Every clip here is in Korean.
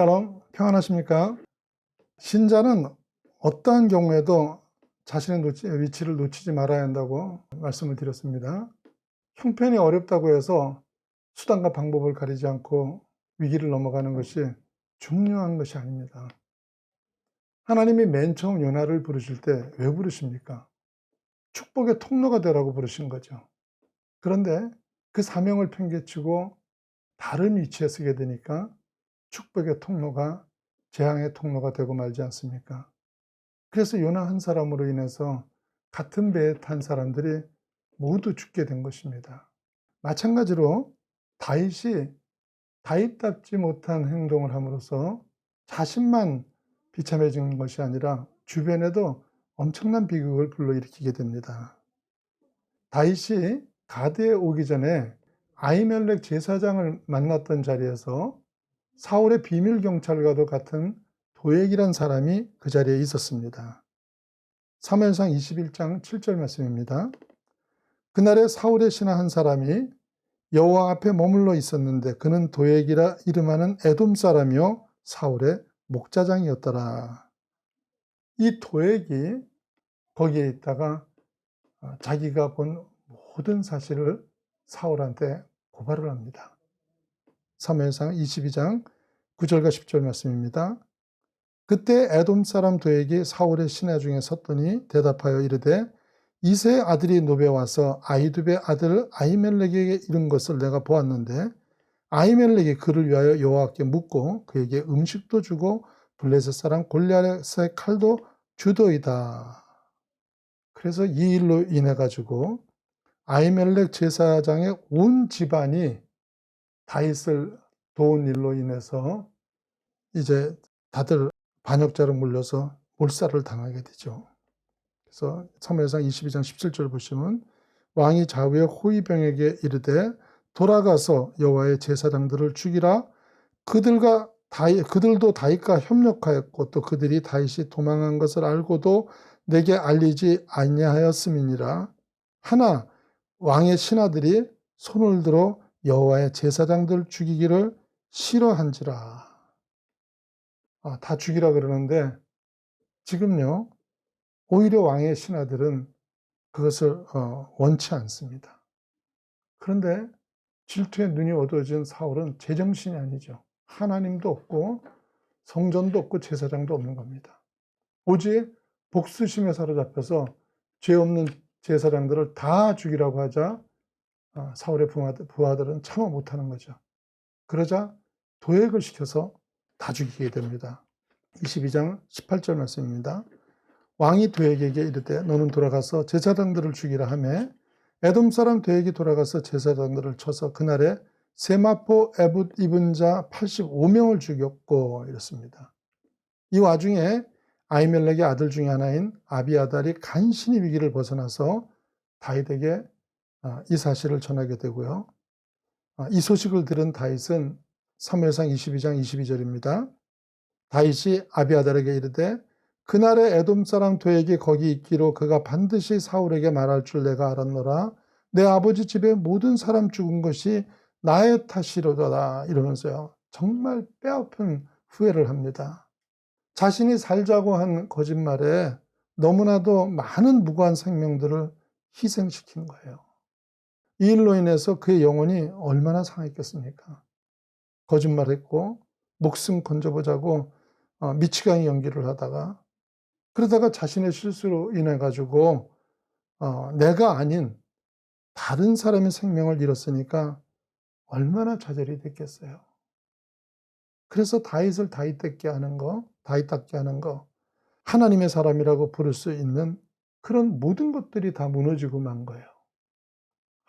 샬롬 평안하십니까? 신자는 어떠한 경우에도 자신의 놓치, 위치를 놓치지 말아야 한다고 말씀을 드렸습니다. 형편이 어렵다고 해서 수단과 방법을 가리지 않고 위기를 넘어가는 것이 중요한 것이 아닙니다. 하나님이 맨 처음 요나를 부르실 때 왜 부르십니까? 축복의 통로가 되라고 부르신 거죠. 그런데 그 사명을 팽개치고 다른 위치에 서게 되니까 축복의 통로가 재앙의 통로가 되고 말지 않습니까? 그래서 요나 한 사람으로 인해서 같은 배에 탄 사람들이 모두 죽게 된 것입니다. 마찬가지로 다윗이 다윗답지 못한 행동을 함으로써 자신만 비참해진 것이 아니라 주변에도 엄청난 비극을 불러일으키게 됩니다. 다윗이 가드에 오기 전에 아이멜렉 제사장을 만났던 자리에서 사울의 비밀 경찰과도 같은 도액이란 사람이 그 자리에 있었습니다. 사무엘상 21장 7절 말씀입니다. 그날에 사울의 신하 한 사람이 여호와 앞에 머물러 있었는데 그는 도액이라 이름하는 에돔 사람이요 사울의 목자장이었더라. 이 도액이 거기에 있다가 어, 자기가 본 모든 사실을 사울한테 고발을 합니다. 사무엘상 22장 9절과 10절 말씀입니다. 그때 에돔 사람 도액이 사울의 신하 중에 섰더니 대답하여 이르되 이세의 아들이 노베 와서 아이두베 아들 아이멜렉에게 이른 것을 내가 보았는데 아이멜렉이 그를 위하여 여호와께 묻고 그에게 음식도 주고 블레셋 사람 골리앗의 칼도 주도이다. 그래서 이 일로 인해 가지고 아이멜렉 제사장의 온 집안이 다윗을 도운 일로 인해서 이제 다들 반역자로 물려서 몰살을 당하게 되죠. 그래서 사무엘상 22장 17절 보시면 왕이 좌우의 호위병에게 이르되 돌아가서 여호와의 제사장들을 죽이라 그들과 다윗, 그들도 다윗과 협력하였고 또 그들이 다윗이 도망한 것을 알고도 내게 알리지 아니하였음이니라 하나 왕의 신하들이 손을 들어 여호와의 제사장들 죽이기를 싫어한지라 아, 다 죽이라 그러는데 지금요 오히려 왕의 신하들은 그것을 어, 원치 않습니다. 그런데 질투에 눈이 어두워진 사울은 제정신이 아니죠. 하나님도 없고 성전도 없고 제사장도 없는 겁니다. 오직 복수심에 사로잡혀서 죄 없는 제사장들을 다 죽이라고 하자 어, 사울의 부하들은 참아 못하는 거죠. 그러자 도액을 시켜서 다 죽이게 됩니다. 22장 18절 말씀입니다. 왕이 도액에게 이르되 너는 돌아가서 제사장들을 죽이라 하매 에돔 사람 도액이 돌아가서 제사장들을 쳐서 그날에 세마포 에붓 입은 자 85명을 죽였고 이렇습니다. 이 와중에 아이멜렉의 아들 중에 하나인 아비아달이 간신히 위기를 벗어나서 다윗에게 아, 이 사실을 전하게 되고요. 아, 이 소식을 들은 다윗은 사무엘상 22장 22절입니다. 다윗이 아비아달에게 이르되 그날에 에돔 사람 도액이 거기 있기로 그가 반드시 사울에게 말할 줄 내가 알았노라. 내 아버지 집에 모든 사람 죽은 것이 나의 탓이로다. 이러면서요. 정말 뼈아픈 후회를 합니다. 자신이 살자고 한 거짓말에 너무나도 많은 무고한 생명들을 희생시킨 거예요. 이 일로 인해서 그의 영혼이 얼마나 상했겠습니까? 거짓말했고 목숨 건져보자고 어, 미치광이 연기를 하다가 그러다가 자신의 실수로 인해 가지고 어, 내가 아닌 다른 사람의 생명을 잃었으니까 얼마나 좌절이 됐겠어요. 그래서 다윗을 다윗답게 하는 거, 다윗답게 하는 거, 하나님의 사람이라고 부를 수 있는 그런 모든 것들이 다 무너지고 만 거예요.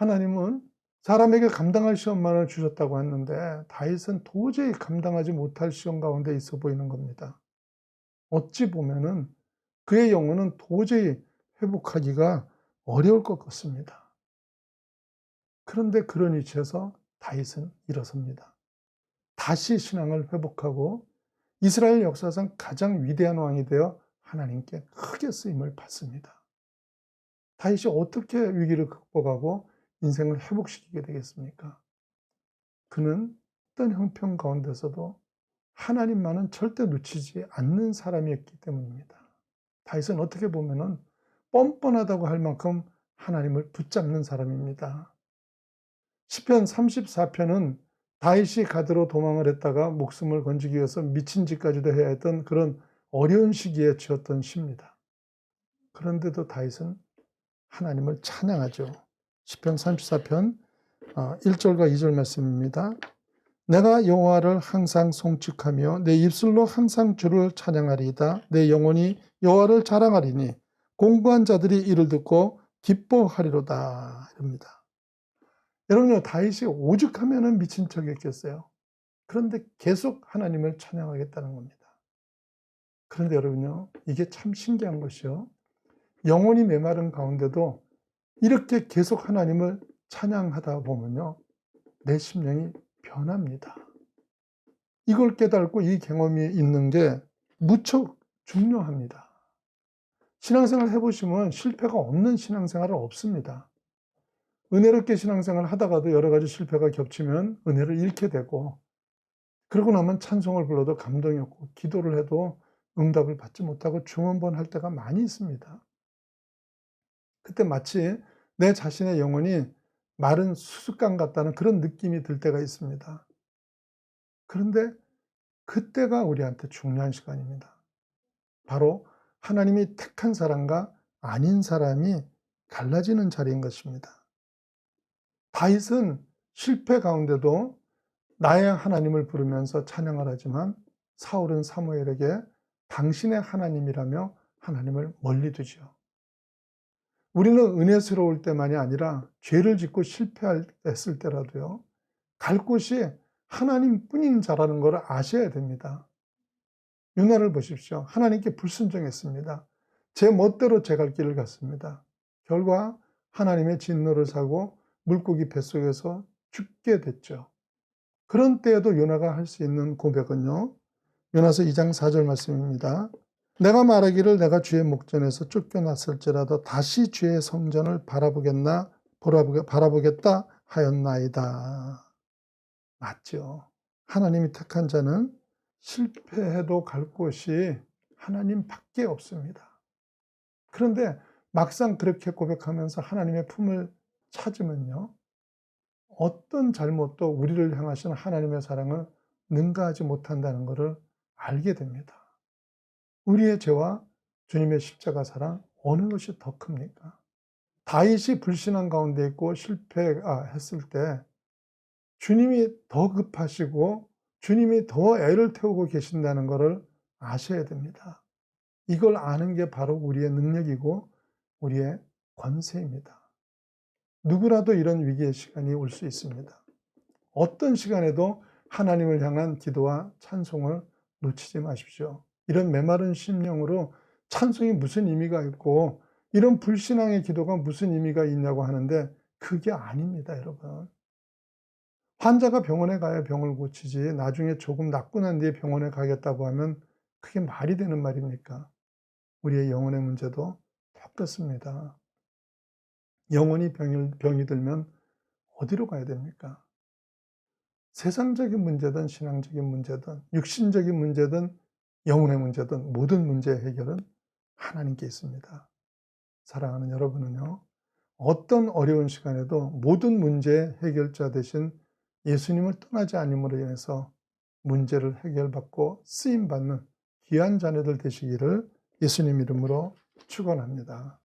하나님은 사람에게 감당할 시험만을 주셨다고 했는데 다윗은 도저히 감당하지 못할 시험 가운데 있어 보이는 겁니다. 어찌 보면은 그의 영혼은 도저히 회복하기가 어려울 것 같습니다. 그런데 그런 위치에서 다윗은 일어섭니다. 다시 신앙을 회복하고 이스라엘 역사상 가장 위대한 왕이 되어 하나님께 크게 쓰임을 받습니다. 다윗이 어떻게 위기를 극복하고 인생을 회복시키게 되겠습니까? 그는 어떤 형편 가운데서도 하나님만은 절대 놓치지 않는 사람이었기 때문입니다. 다윗은 어떻게 보면은 뻔뻔하다고 할 만큼 하나님을 붙잡는 사람입니다. 시편 34편은 다윗이 가드로 도망을 했다가 목숨을 건지기 위해서 미친 짓까지도 해야 했던 그런 어려운 시기에 지었던 시입니다. 그런데도 다윗은 하나님을 찬양하죠. 시편 34편 1절과 어, 2절 말씀입니다. 내가 여호와를 항상 송축하며 내 입술로 항상 주를 찬양하리이다. 내 영혼이 여호와를 자랑하리니 공부한 자들이 이를 듣고 기뻐하리로다. 이럽니다. 여러분요 다윗이 오죽하면 미친 척했겠어요. 그런데 계속 하나님을 찬양하겠다는 겁니다. 그런데 여러분요 이게 참 신기한 것이요. 영혼이 메마른 가운데도 이렇게 계속 하나님을 찬양하다 보면요 내 심령이 변합니다. 이걸 깨닫고 이 경험이 있는 게 무척 중요합니다. 신앙생활 해보시면 실패가 없는 신앙생활은 없습니다. 은혜롭게 신앙생활 하다가도 여러 가지 실패가 겹치면 은혜를 잃게 되고, 그러고 나면 찬송을 불러도 감동이 없고, 기도를 해도 응답을 받지 못하고 중원번 할 때가 많이 있습니다. 그때 마치 내 자신의 영혼이 마른 수수깡 같다는 그런 느낌이 들 때가 있습니다. 그런데 그때가 우리한테 중요한 시간입니다. 바로 하나님이 택한 사람과 아닌 사람이 갈라지는 자리인 것입니다. 다윗은 실패 가운데도 나의 하나님을 부르면서 찬양을 하지만 사울은 사무엘에게 당신의 하나님이라며 하나님을 멀리 두지요. 우리는 은혜스러울 때만이 아니라 죄를 짓고 실패했을 때라도요, 갈 곳이 하나님 뿐인 자라는 것을 아셔야 됩니다. 유나를 보십시오. 하나님께 불순종했습니다. 제 멋대로 제 갈 길을 갔습니다. 결과 하나님의 진노를 사고 물고기 뱃속에서 죽게 됐죠. 그런 때에도 요나가 할 수 있는 고백은요. 요나서 2장 4절 말씀입니다. 내가 말하기를 내가 주의 목전에서 쫓겨났을지라도 다시 주의 성전을 바라보겠나 바라보게, 바라보겠다 하였나이다. 맞죠. 하나님이 택한 자는 실패해도 갈 곳이 하나님 밖에 없습니다. 그런데 막상 그렇게 고백하면서 하나님의 품을 찾으면요. 어떤 잘못도 우리를 향하시는 하나님의 사랑을 능가하지 못한다는 것을 알게 됩니다. 우리의 죄와 주님의 십자가 사랑 어느 것이 더 큽니까? 다윗이 불신한 가운데 있고 실패했을 때 주님이 더 급하시고 주님이 더 애를 태우고 계신다는 것을 아셔야 됩니다. 이걸 아는 게 바로 우리의 능력이고 우리의 권세입니다. 누구라도 이런 위기의 시간이 올 수 있습니다. 어떤 시간에도 하나님을 향한 기도와 찬송을 놓치지 마십시오. 이런 메마른 심령으로 찬송이 무슨 의미가 있고 이런 불신앙의 기도가 무슨 의미가 있냐고 하는데 그게 아닙니다, 여러분. 환자가 병원에 가야 병을 고치지 나중에 조금 낫고 난 뒤에 병원에 가겠다고 하면 그게 말이 되는 말입니까? 우리의 영혼의 문제도 똑같습니다. 영혼이 병이, 병이 들면 어디로 가야 됩니까? 세상적인 문제든 신앙적인 문제든 육신적인 문제든 영혼의 문제든 모든 문제의 해결은 하나님께 있습니다. 사랑하는 여러분은요, 어떤 어려운 시간에도 모든 문제의 해결자 대신 예수님을 떠나지 않음으로 인해서 문제를 해결받고 쓰임받는 귀한 자녀들 되시기를 예수님 이름으로 축원합니다.